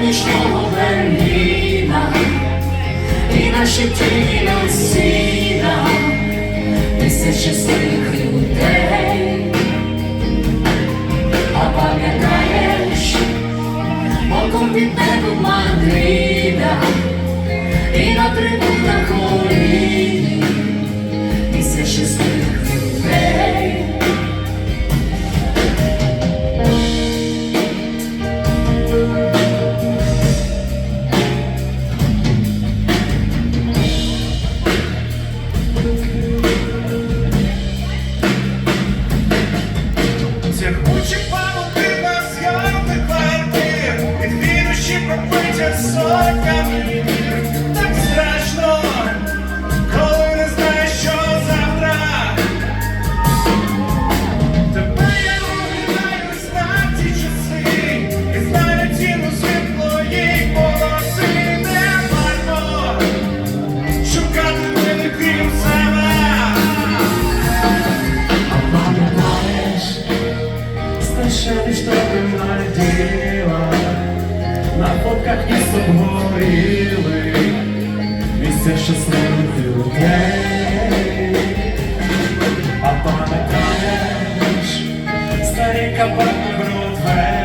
нічного Берліна, і наші тілі сіна, тисячі своїх. só caminho. щасливих людей, а пам'ятаєш старі кабани Бродвей.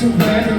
souber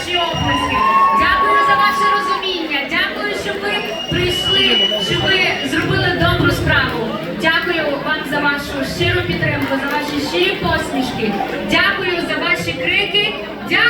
ваші оплески. Дякую за ваше розуміння. Дякую, що ви прийшли, що ви зробили добру справу. Дякую вам за вашу щиру підтримку, за ваші щирі посмішки. Дякую за ваші крики. Дякую.